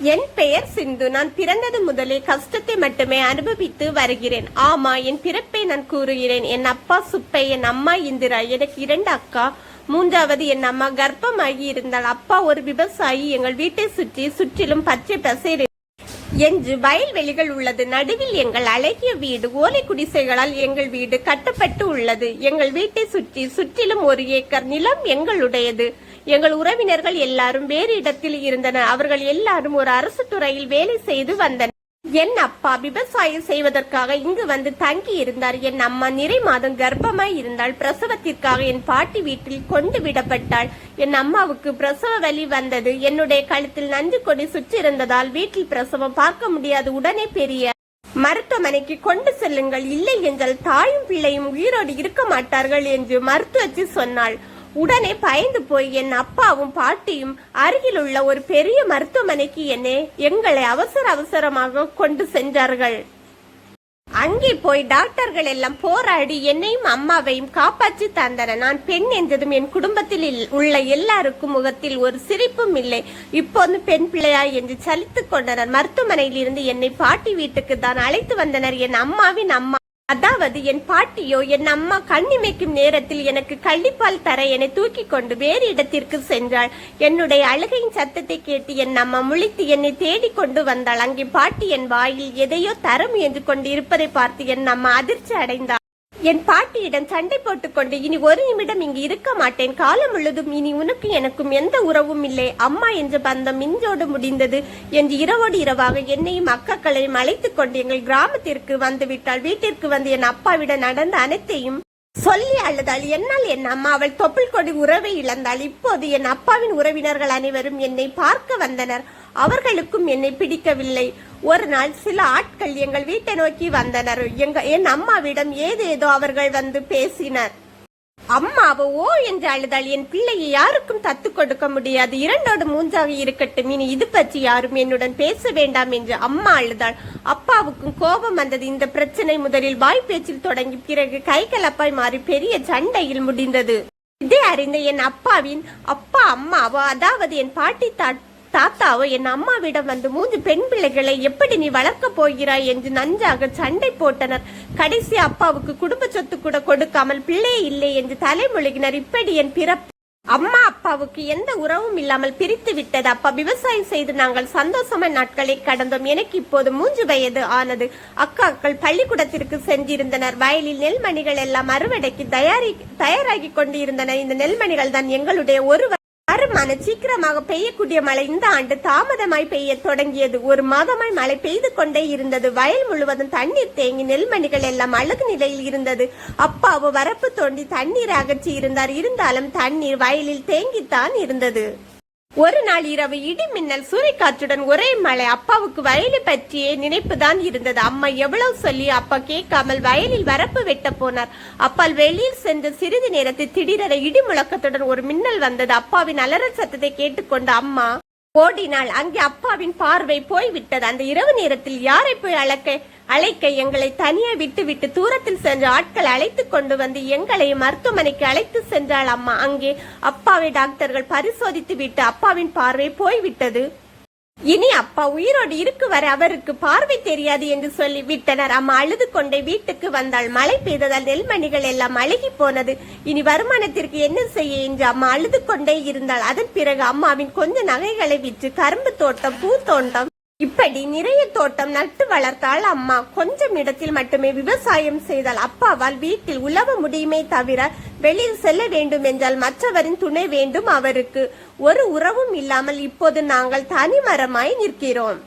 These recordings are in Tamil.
என் பெயர் சிந்து. நான் பிறந்தது முதலே கஷ்டத்தை மட்டுமே அனுபவித்து வருகிறேன். ஆமா என் பிறப்பை நான் கூறுகிறேன். என் அப்பா சுப்பை என் அம்மா இந்திரா எனக்கு இரண்டு அக்கா. மூன்றாவது என் அம்மா கர்ப்பமாகி இருந்தால் அப்பா ஒரு விவசாயி. எங்கள் வீட்டை சுற்றி சுற்றிலும் பச்சை பசையில் என்று வயல்வெளிகள் உள்ளது. நடுவில் எங்கள் அழகிய வீடு. ஓலை குடிசைகளால் எங்கள் வீடு கட்டப்பட்டு உள்ளது. எங்கள் வீட்டை சுற்றி சுற்றிலும் ஒரு ஏக்கர் நிலம் எங்களுடையது. எங்கள் உறவினர்கள் எல்லாரும் வேறு இடத்தில் இருந்தனர். அவர்கள் எல்லாரும் ஒரு அரசு துறையில் வேலை செய்து வந்தனர். என் அப்பா விவசாயம் செய்வதற்காக இங்கு வந்து தங்கி இருந்தார். என் அம்மா நிறை மாதம் கர்ப்பமாய் இருந்தால் பிரசவத்திற்காக என் பாட்டி வீட்டில் கொண்டு விடப்பட்டாள். என் அம்மாவுக்கு பிரசவ வலி வந்தது. என்னுடைய கழுத்தில் நஞ்சு கொடி சுற்றிருந்ததால் வீட்டில் பிரசவம் பார்க்க முடியாது. உடனே பெரிய மருத்துவமனைக்கு கொண்டு செல்லுங்கள். இல்லை என்றால் தாயும் பிள்ளையும் உயிரோடு இருக்க மாட்டார்கள் என்று மருத்துவச்சி சொன்னாள். உடனே பயந்து போய் என் அப்பாவும் பாட்டியும் அருகில் உள்ள ஒரு பெரிய மருத்துவமனைக்கு என்னை எங்களை அவசர அவசரமாக கொண்டு சென்றார்கள். அங்கே போய் டாக்டர்கள் எல்லாம் போராடி என்னையும் அம்மாவையும் காப்பாற்றி தந்தன. நான் பெண் என்றதும் என் குடும்பத்தில் உள்ள எல்லாருக்கும் முகத்தில் ஒரு சிரிப்பும் இல்லை. இப்போது பெண் பிள்ளையா என்று சலித்துக் கொண்டனர். மருத்துவமனையில் இருந்து என்னை பாட்டி வீட்டுக்கு தான் அழைத்து வந்தனர். என் அம்மாவின் அம்மா அதாவது என் பாட்டியோ என் அம்மா கண்ணிமைக்கும் நேரத்தில் எனக்கு கள்ளிப்பால் தர என்னை தூக்கி கொண்டு வேறு இடத்திற்கு சென்றாள். என்னுடைய அழுகையின் சத்தத்தை கேட்டு என் அம்மா முழித்து என்னை தேடி கொண்டு வந்தாள். அங்கே பாட்டி என் வாயில் எதையோ தர முயன்று கொண்டு இருப்பதை பார்த்து என் அம்மா அதிர்ச்சி அடைந்தாள். என் பாட்டியிடம் சண்டை போட்டுக்கொண்டு இனி ஒரு நிமிடம் இங்கு இருக்க மாட்டேன். காலம் முழுதும் இனி உனக்கும் எனக்கும் எந்த உறவும் இல்லை. அம்மா என்ற பந்தம் மிஞ்சோடு முடிந்தது. என்று இரவோடு இரவாக என்னையும் அக்காக்களையும் அழைத்துக் கொண்டு எங்கள் கிராமத்திற்கு வந்துவிட்டாள் வீட்டிற்கு வந்து என் அப்பாவிடம் நடந்த அனைத்தையும் சொல்லி அழுதாள். என்னால் என் அம்மா அவள் தொப்புள் கொடி உறவை இழந்தாள். இப்போது என் அப்பாவின் உறவினர்கள் அனைவரும் என்னை பார்க்க வந்தனர். அவர்களுக்கும் என்னை பிடிக்கவில்லை. ஒரு நாள் சில ஆட்கள் எங்கள் வீட்டை நோக்கி வந்தனர். எங்க என் அம்மாவிடம் ஏதேதோ அவர்கள் வந்து பேசினர். அம்மாவோ ஓ என்று அழுதால் என் பிள்ளையை யாருக்கும் தத்து கொடுக்க முடியாது. இரண்டோடு மூஞ்சாக இருக்கட்டும். இனி இது பற்றி யாரும் என்னுடன் பேச வேண்டாம் என்று அம்மா அழுதாள். அப்பாவுக்கும் கோபம் வந்தது. இந்த பிரச்சனை முதலில் வாய் பேச்சில் தொடங்கி பிறகு கை கலப்பாய் மாறி பெரிய சண்டையில் முடிந்தது. இதை அறிந்த என் அப்பாவின் அப்பா அம்மாவோ அதாவது என் பாட்டி தாட் தாத்தாவோ என் அம்மாவிடம் வந்து மூன்று பெண் பிள்ளைகளை எப்படி நீ வளர்க்கப் போகிறாய் என்று நன்றாக சண்டை போட்டனர். கடைசி அப்பாவுக்கு குடும்ப சொத்து கூட கொடுக்காமல் பிள்ளையே இல்லை என்று தலைமொழிகினர் இப்படி என் பிறப்பு. அம்மா அப்பாவுக்கு எந்த உறவும் இல்லாமல் பிரித்து விட்டது. அப்பா விவசாயம் செய்து நாங்கள் சந்தோஷமான நாட்களை கடந்தோம். எனக்கு இப்போது மூன்று வயது ஆனது. அக்காக்கள் பள்ளிக்கூடத்திற்கு சென்றிருந்தனர். வயலில் நெல்மணிகள் எல்லாம் அறுவடைக்கு தயாரி தயாராகி கொண்டிருந்தன. இந்த நெல்மணிகள் தான் எங்களுடைய ஒரு வருமான சீக்கிரமாக பெய்யக்கூடிய மழை இந்த ஆண்டு தாமதமாய் பெய்ய தொடங்கியது. ஒரு மாதமாய் மழை பெய்து கொண்டே இருந்தது. வயல் முழுவதும் தண்ணீர் தேங்கி நெல்மணிகள் எல்லாம் அழகு நிலையில் இருந்தது. அப்பாவு வரப்பு தோண்டி தண்ணீர் அகற்றி இருந்தார். இருந்தாலும் தண்ணீர் வயலில் தேங்கித்தான் இருந்தது. ஒரு நாள் இரவு இடி மின்னல் சூறைக்காற்றுடன் ஒரே மழை அப்பாவுக்கு வயலை நினைப்பு நினைப்புதான் இருந்தது. அம்மா எவ்வளவு சொல்லி அப்பா கேட்காமல் வயலில் வரப்பு வெட்ட போனார். அப்பால் வெளியில் சென்று சிறிது நேரத்தில் திடீரென இடி முழக்கத்துடன் ஒரு மின்னல் வந்தது. அப்பாவின் அலறல் சத்தத்தை கேட்டுக்கொண்ட அம்மா ஓடினால் அங்கே அப்பாவின் பார்வை போய்விட்டது. அந்த இரவு நேரத்தில் யாரை போய் அழைக்க அழைக்க எங்களை தனியே விட்டுவிட்டு தூரத்தில் சென்ற ஆட்கள் அழைத்து கொண்டு வந்து எங்களை மருத்துவமனைக்கு அழைத்து சென்றாள் அம்மா. அங்கே அப்பாவை டாக்டர்கள் பரிசோதித்து விட்டு அப்பாவின் பார்வை போய்விட்டது. இனி அப்பா உயிரோடு இருக்கு வர அவருக்கு பார்வை தெரியாது என்று சொல்லி விட்டனர். அம்மா அழுது கொண்டே வீட்டுக்கு வந்தாள். மழை பெய்ததால் நெல்மணிகள் எல்லாம் அழுகி போனது. இனி வருமானத்திற்கு என்ன செய்ய என்று அம்மா அழுது கொண்டே இருந்தாள். அதன் பிறகு அம்மாவின் கொஞ்ச நகைகளை விற்று கரும்பு தோட்டம் பூ தோட்டம் இப்படி நிறைய தோட்டம் நட்டு வளர்த்தால் அம்மா கொஞ்சம் இடத்தில் மட்டுமே விவசாயம் செய்தால் அப்பாவால் வீட்டில் உழவ முடியுமே தவிர வெளியில் செல்ல வேண்டும் என்றால் மற்றவரின் துணை வேண்டும் அவருக்கு. ஒரு உறவும் இல்லாமல் இப்போது நாங்கள் தனிமரமாய் நிற்கிறோம்.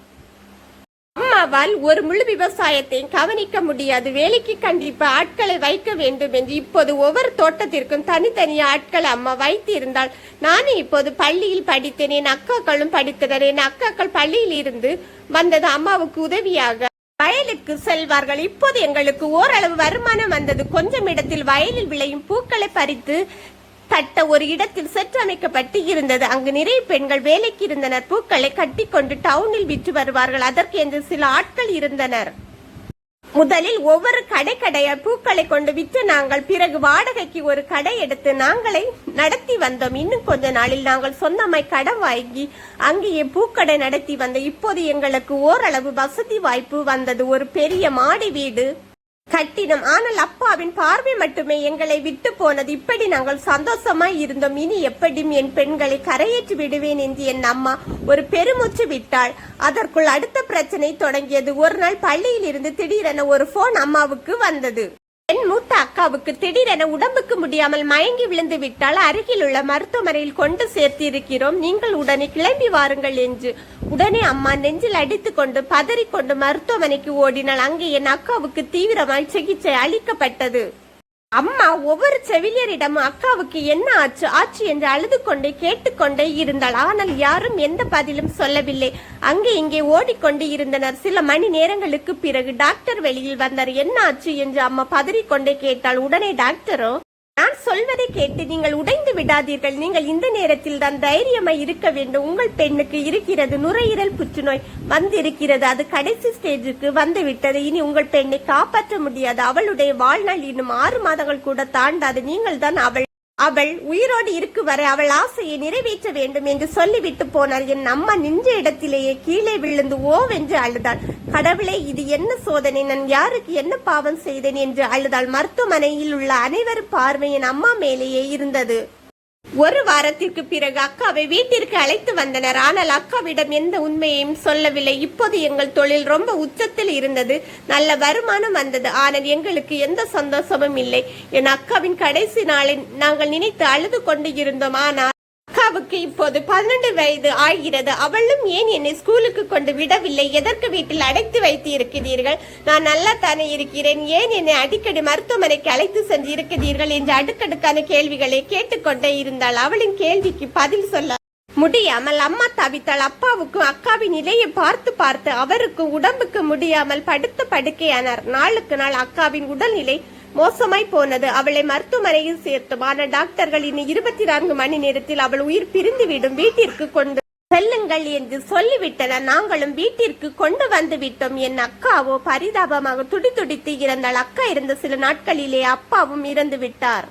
அம்மாவால் ஒரு முழு விவசாயத்தையும் கவனிக்க முடியாது. வேலைக்கு கண்டிப்பா ஆட்களை வைக்க வேண்டும் என்று இப்போது ஒவ்வொரு தோட்டத்திற்கும் தனித்தனி ஆட்கள் அம்மா வைத்து இருந்தால் நானும் இப்போது பள்ளியில் படித்தேன். என் அக்காக்களும் படித்தனர். என் அக்காக்கள் பள்ளியில் இருந்து வந்தது அம்மாவுக்கு உதவியாக வயலுக்கு செல்வார்கள். இப்போது எங்களுக்கு ஓரளவு வருமானம் வந்தது. கொஞ்சம் இடத்தில் வயலில் விளையும் பூக்களை பறித்து கட்ட ஒரு இடத்தில் சற்றமைக்கப்பட்டு இருந்தது. அங்கு நிறைய பெண்கள் வேலைக்கு இருந்தனர். பூக்களை கட்டிக்கொண்டு டவுனில் விற்று வருவார்கள். அதற்கு என்று சில ஆட்கள் இருந்தனர். முதலில் ஒவ்வொரு கடை கடையால் பூக்களை கொண்டு விற்று நாங்கள் பிறகு வாடகைக்கு ஒரு கடை எடுத்து நாங்களே நடத்தி வந்தோம். இன்னும் கொஞ்ச நாளில் நாங்கள் சொந்தமாய் கடன் வாங்கி அங்கேயே பூக்கடை நடத்தி வந்தோம். இப்போது எங்களுக்கு ஓரளவு வசதி வாய்ப்பு வந்தது. ஒரு பெரிய மாடி வீடு கட்டினம். ஆனால் அப்பாவின் பார்வை மட்டுமே எங்களை விட்டு போனது. இப்படி நாங்கள் சந்தோஷமாய் இருந்தோம். இனி எப்படியும் என் பெண்களை கரையேற்றி விடுவேன் என்று என் அம்மா ஒரு பெருமூச்சு விட்டாள். அதற்குள் அடுத்த பிரச்சனை தொடங்கியது. ஒரு நாள் பள்ளியில் இருந்து திடீரென ஒரு போன் அம்மாவுக்கு வந்தது. என் மூத்த அக்காவுக்கு திடீரென உடம்புக்கு முடியாமல் மயங்கி விழுந்து விட்டால் அருகில் உள்ள மருத்துவமனையில் கொண்டு சேர்த்திருக்கிறோம். நீங்கள் உடனே கிளம்பி வாருங்கள் என்று. உடனே அம்மா நெஞ்சில் அடித்துக்கொண்டு கொண்டு பதறிக்கொண்டு மருத்துவமனைக்கு ஓடினால் அங்கே என் அக்காவுக்கு தீவிரமாய் சிகிச்சை அளிக்கப்பட்டது. அம்மா ஒவ்வொரு செவிலியரிடமும் அக்காவுக்கு என்ன ஆச்சு ஆச்சு என்று அழுது கொண்டே கேட்டுக்கொண்டே இருந்தாள். ஆனால் யாரும் எந்த பதிலும் சொல்லவில்லை. அங்கே இங்கே ஓடிக்கொண்டு இருந்தனர். சில மணி நேரங்களுக்கு பிறகு டாக்டர் வெளியில் வந்தார். என்ன ஆச்சு என்று அம்மா பதறிக்கொண்டே கேட்டாள். உடனே டாக்டரோ நான் சொல்வதை கேட்டு நீங்கள் உடைந்து விடாதீர்கள். நீங்கள் இந்த நேரத்தில் தான் தைரியமாய் இருக்க வேண்டும். உங்கள் பெண்ணுக்கு இருக்கிறது நுரையீரல் புற்றுநோய் வந்திருக்கிறது. அது கடைசி ஸ்டேஜுக்கு வந்துவிட்டது. இனி உங்கள் பெண்ணை காப்பாற்ற முடியாது. அவளுடைய வாழ்நாள் இன்னும் ஆறு மாதங்கள் கூட தாண்டாது. நீங்கள் தான் அவள். அவள் உயிரோடு இருக்கு வரை அவள் ஆசையை நிறைவேற்ற வேண்டும் என்று சொல்லிவிட்டு போனார் என் அம்மா நின்ற இடத்திலேயே கீழே விழுந்து ஓவென்று அழுதாள். கடவுளே இது என்ன சோதனை? நான் யாருக்கு என்ன பாவம் செய்தேன்? என்று அழுதாள். மருத்துவமனையில் உள்ள அனைவரும் பார்வை என் அம்மா மேலேயே இருந்தது. ஒரு வாரத்திற்கு பிறகு அக்காவை வீட்டிற்கு அழைத்து வந்தனர். ஆனால் அக்காவிடம் எந்த உண்மையையும் சொல்லவில்லை. இப்போது எங்கள் தொழில் ரொம்ப உச்சத்தில் இருந்தது. நல்ல வருமானம் வந்தது. ஆனால் எங்களுக்கு எந்த சந்தோஷமும் இல்லை. என் அக்காவின் கடைசி நாளை நாங்கள் நினைத்து அழுது கொண்டு இருந்தோம். ஆனால் அக்காவுக்கு இப்போது பன்னெண்டு வயது ஆகிறது. அவளும் ஏன் என்னை ஸ்கூலுக்கு கொண்டு விடவில்லை? எதற்கு வீட்டில் அடைத்து வைத்து இருக்கிறீர்கள் நான் நல்லா தானே இருக்கிறேன். ஏன் என்னை அடிக்கடி மருத்துவமனைக்கு அழைத்து சென்று இருக்கிறீர்கள் என்று அடுக்கடுக்கான கேள்விகளை கேட்டுக்கொண்டே இருந்தாள். அவளின் கேள்விக்கு பதில் சொல்ல முடியாமல் அம்மா தவித்தாள். அப்பாவுக்கும் அக்காவின் நிலையை பார்த்து பார்த்து அவருக்கும் உடம்புக்கு முடியாமல் படுத்த படுக்கையானார். நாளுக்கு நாள் அக்காவின் உடல்நிலை மோசமாய் போனது. அவளை மருத்துவமனையில் சேர்த்தோம் ஆனால் டாக்டர்கள் இனி இருபத்தி நான்கு மணி நேரத்தில் அவள் உயிர் பிரிந்துவிடும் வீட்டிற்கு கொண்டு செல்லுங்கள் என்று சொல்லிவிட்டனர் நாங்களும் வீட்டிற்கு கொண்டு வந்து விட்டோம் என் அக்காவோ பரிதாபமாக துடி துடித்து இறந்தாள். அக்கா இருந்த சில நாட்களிலே அப்பாவும் இறந்து விட்டார்